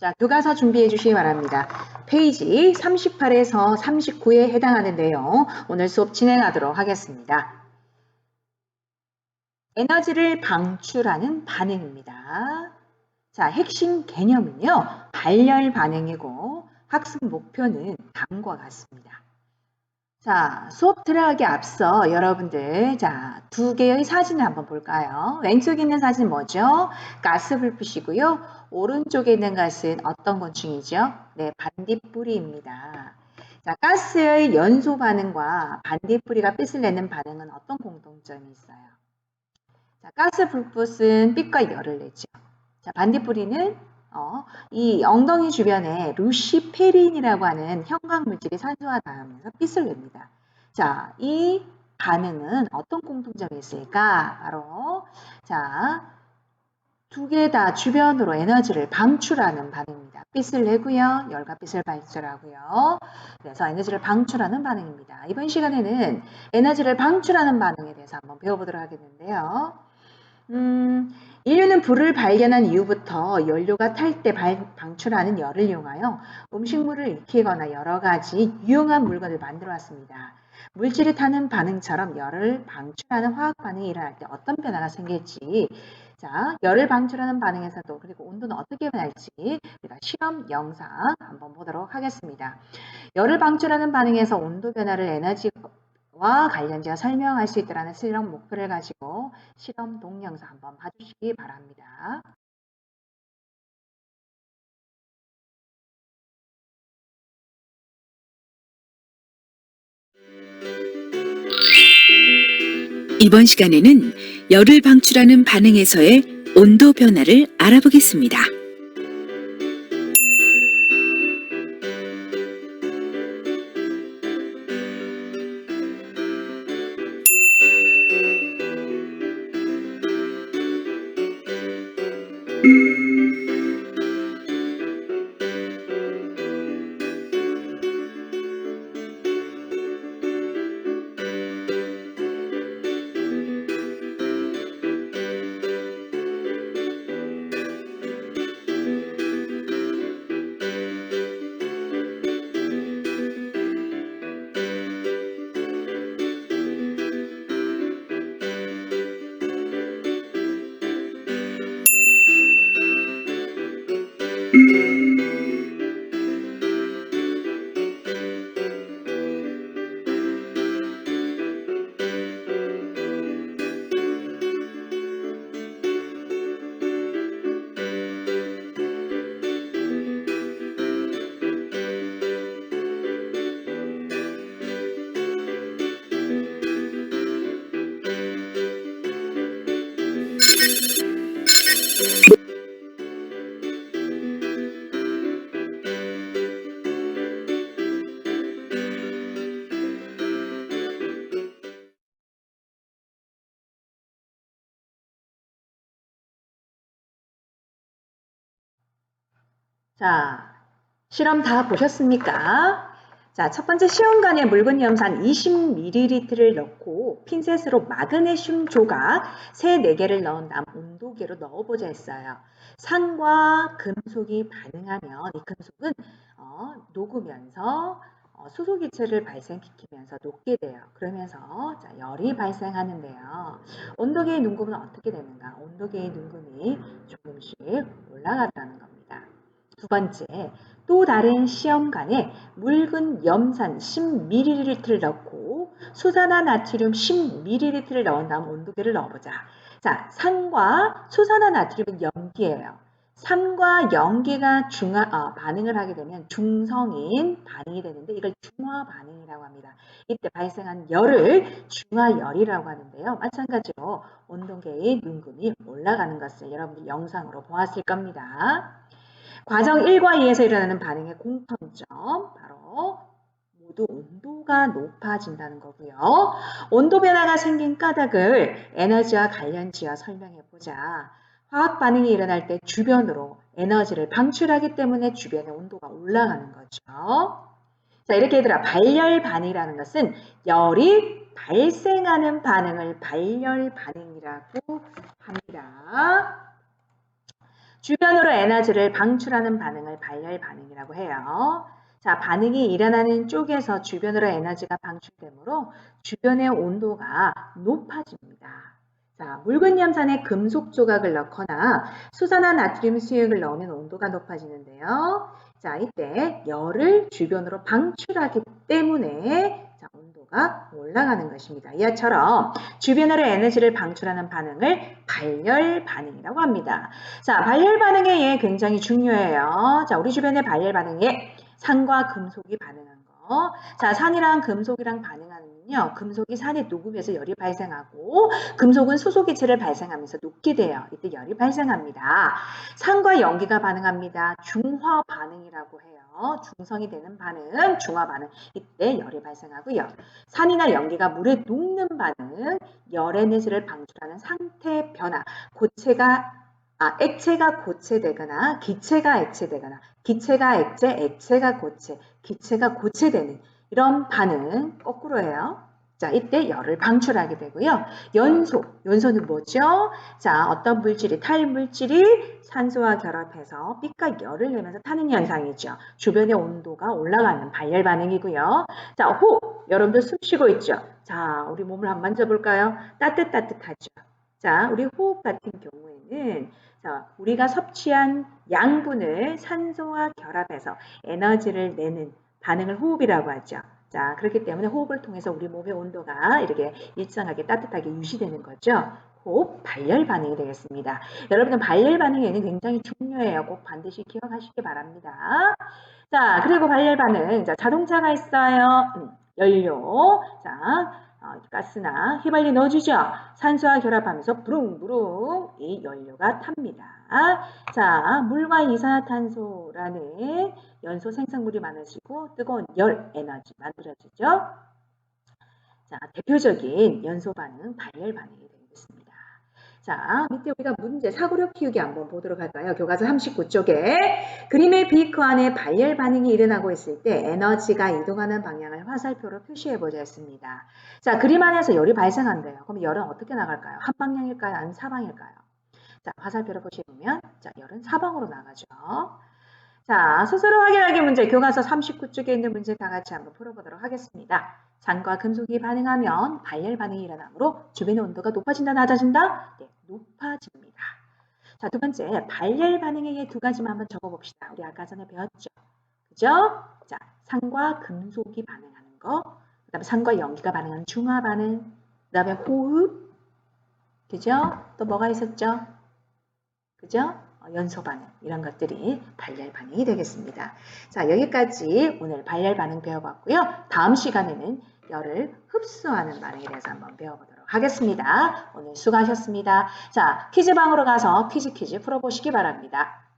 자, 교과서 준비해 주시기 바랍니다. 페이지 38에서 39에 해당하는 내용 오늘 수업 진행하도록 하겠습니다. 에너지를 방출하는 반응입니다. 자, 핵심 개념은요. 발열 반응이고 학습 목표는 다음과 같습니다. 자, 수업 들어가기 앞서 여러분들 자, 두 개의 사진을 한번 볼까요? 왼쪽에 있는 사진 뭐죠? 가스 불빛이고요. 오른쪽에 있는 것은 어떤 곤충이죠? 네, 반딧불이입니다. 자, 가스의 연소 반응과 반딧불이가 빛을 내는 반응은 어떤 공통점이 있어요? 자, 가스 불빛은 빛과 열을 내죠. 자, 반딧불이는 어, 이 엉덩이 주변에 루시페린이라고 하는 형광 물질이 산소와 닿으면서 빛을 냅니다. 자, 이 반응은 어떤 공통점이 있을까? 바로 자, 두 개 다 주변으로 에너지를 방출하는 반응입니다. 빛을 내고요. 열과 빛을 발출하고요. 그래서 에너지를 방출하는 반응입니다. 이번 시간에는 에너지를 방출하는 반응에 대해서 한번 배워보도록 하겠는데요. 음, 인류는 불을 발견한 이후부터 연료가 탈 때 방출하는 열을 이용하여 음식물을 익히거나 여러 가지 유용한 물건을 만들어 왔습니다. 물질이 타는 반응처럼 열을 방출하는 화학 반응이 일어날 때 어떤 변화가 생길지 자, 열을 방출하는 반응에서도 그리고 온도는 어떻게 변할지 우리가 실험 영상 한번 보도록 하겠습니다. 열을 방출하는 반응에서 온도 변화를 에너지 와 관련지어 설명할 수 있다는 실험 목표를 가지고 실험 동영상 한번 봐주시기 바랍니다. 이번 시간에는 열을 방출하는 반응에서의 온도 변화를 알아보겠습니다. 자, 실험 다 보셨습니까? 자, 첫 번째 시험관에 묽은 염산 20ml를 넣고 핀셋으로 마그네슘 조각 3, 4개를 넣은 다음 온도계로 넣어보자 했어요. 산과 금속이 반응하면 이 금속은 어, 녹으면서 어, 수소기체를 발생시키면서 녹게 돼요. 그러면서 자, 열이 발생하는데요. 온도계의 눈금은 어떻게 되는가? 온도계의 눈금이 조금씩 올라갔다는 겁니다. 두 번째, 또 다른 시험관에 묽은 염산 10ml를 넣고 수산화 나트륨 10ml를 넣은 다음 온도계를 넣어보자. 자, 산과 수산화 나트륨은 염기예요. 산과 염기가 중화, 어, 반응을 하게 되면 중성인 반응이 되는데 이걸 중화 반응이라고 합니다. 이때 발생한 열을 중화열이라고 하는데요. 마찬가지로 온도계의 눈금이 올라가는 것을 여러분들 영상으로 보았을 겁니다. 과정 1과 2에서 일어나는 반응의 공통점 바로 모두 온도가 높아진다는 거고요. 온도 변화가 생긴 까닭을 에너지와 관련지어 설명해 보자. 화학 반응이 일어날 때 주변으로 에너지를 방출하기 때문에 주변의 온도가 올라가는 거죠. 자, 이렇게 얘들아 발열 반응이라는 것은 열이 발생하는 반응을 발열 반응이라고 합니다. 주변으로 에너지를 방출하는 반응을 발열 반응이라고 해요. 자, 반응이 일어나는 쪽에서 주변으로 에너지가 방출되므로 주변의 온도가 높아집니다. 자, 묽은 염산에 금속 조각을 넣거나 수산화 나트륨 수액을 넣으면 온도가 높아지는데요. 자, 이때 열을 주변으로 방출하기 때문에 자, 온도가 올라가는 것입니다. 이처럼 주변으로 에너지를 방출하는 반응을 발열 반응이라고 합니다. 자, 발열 반응의 예 굉장히 중요해요. 자, 우리 주변의 발열 반응에 산과 금속이 반응한 거. 자, 산이랑 금속이랑 반응하면요. 금속이 산에 녹으면서 열이 발생하고 금속은 수소 기체를 발생하면서 녹게 돼요. 이때 열이 발생합니다. 산과 연기가 반응합니다. 중화 반응이라고 해요. 중성이 되는 반응, 중화 반응. 이때 열이 발생하고요. 산이나 연기가 물에 녹는 반응, 열 에너지를 방출하는 상태 변화, 고체가 아, 액체가 고체되거나 기체가 액체되거나 기체가 액체, 액체가 고체, 기체가 고체되는 이런 반응 거꾸로예요. 자, 이때 열을 방출하게 되고요. 연소, 연소는 뭐죠? 자, 어떤 물질이, 탈물질이 산소와 결합해서 빛과 열을 내면서 타는 현상이죠. 주변의 온도가 올라가는 발열 반응이고요. 자, 호흡, 여러분들 숨 쉬고 있죠? 자, 우리 몸을 한번 만져볼까요? 따뜻따뜻하죠. 자, 우리 호흡 같은 경우에는 자, 우리가 섭취한 양분을 산소와 결합해서 에너지를 내는 반응을 호흡이라고 하죠. 자, 그렇기 때문에 호흡을 통해서 우리 몸의 온도가 이렇게 일정하게 따뜻하게 유지되는 거죠. 호흡 발열 반응이 되겠습니다. 여러분은 발열 반응에는 굉장히 중요해요. 꼭 반드시 기억하시기 바랍니다. 자, 그리고 발열 반응. 자, 자동차가 있어요. 음, 연료. 자, 어, 가스나 휘발유 넣어주죠. 산소와 결합하면서 부릉부릉 이 연료가 탑니다. 자, 물과 이산화탄소라는 연소 생성물이 많아지고 뜨거운 열 에너지 만들어지죠. 자, 대표적인 연소 반응, 발열 반응이 되겠습니다. 자, 밑에 우리가 문제 사고력 키우기 한번 보도록 할까요? 교과서 39쪽에 그림의 비크 안에 발열 반응이 일어나고 있을 때 에너지가 이동하는 방향을 화살표로 표시해 보자 했습니다. 자, 그림 안에서 열이 발생한대요. 그럼 열은 어떻게 나갈까요? 한 방향일까요? 아니면 사방일까요? 자, 화살표를 보시면 자, 열은 사방으로 나가죠. 자, 스스로 확인하기 문제 교과서 39쪽에 있는 문제 다 같이 한번 풀어보도록 하겠습니다. 산과 금속이 반응하면 발열 반응이 일어나므로 주변의 온도가 높아진다, 낮아진다? 네, 높아집니다. 자, 두 번째, 발열 반응의 두 가지만 한번 적어봅시다. 우리 아까 전에 배웠죠? 그죠? 자, 산과 금속이 반응하는 거, 그 다음에 산과 연기가 반응하는 중화 반응, 그 다음에 호흡, 그죠? 또 뭐가 있었죠? 그죠? 어, 연소 반응 이런 것들이 발열 반응이 되겠습니다. 자 여기까지 오늘 발열 반응 배워봤고요. 다음 시간에는 열을 흡수하는 반응에 대해서 한번 배워보도록 하겠습니다. 오늘 수고하셨습니다. 자 퀴즈방으로 가서 퀴즈 퀴즈 풀어보시기 바랍니다.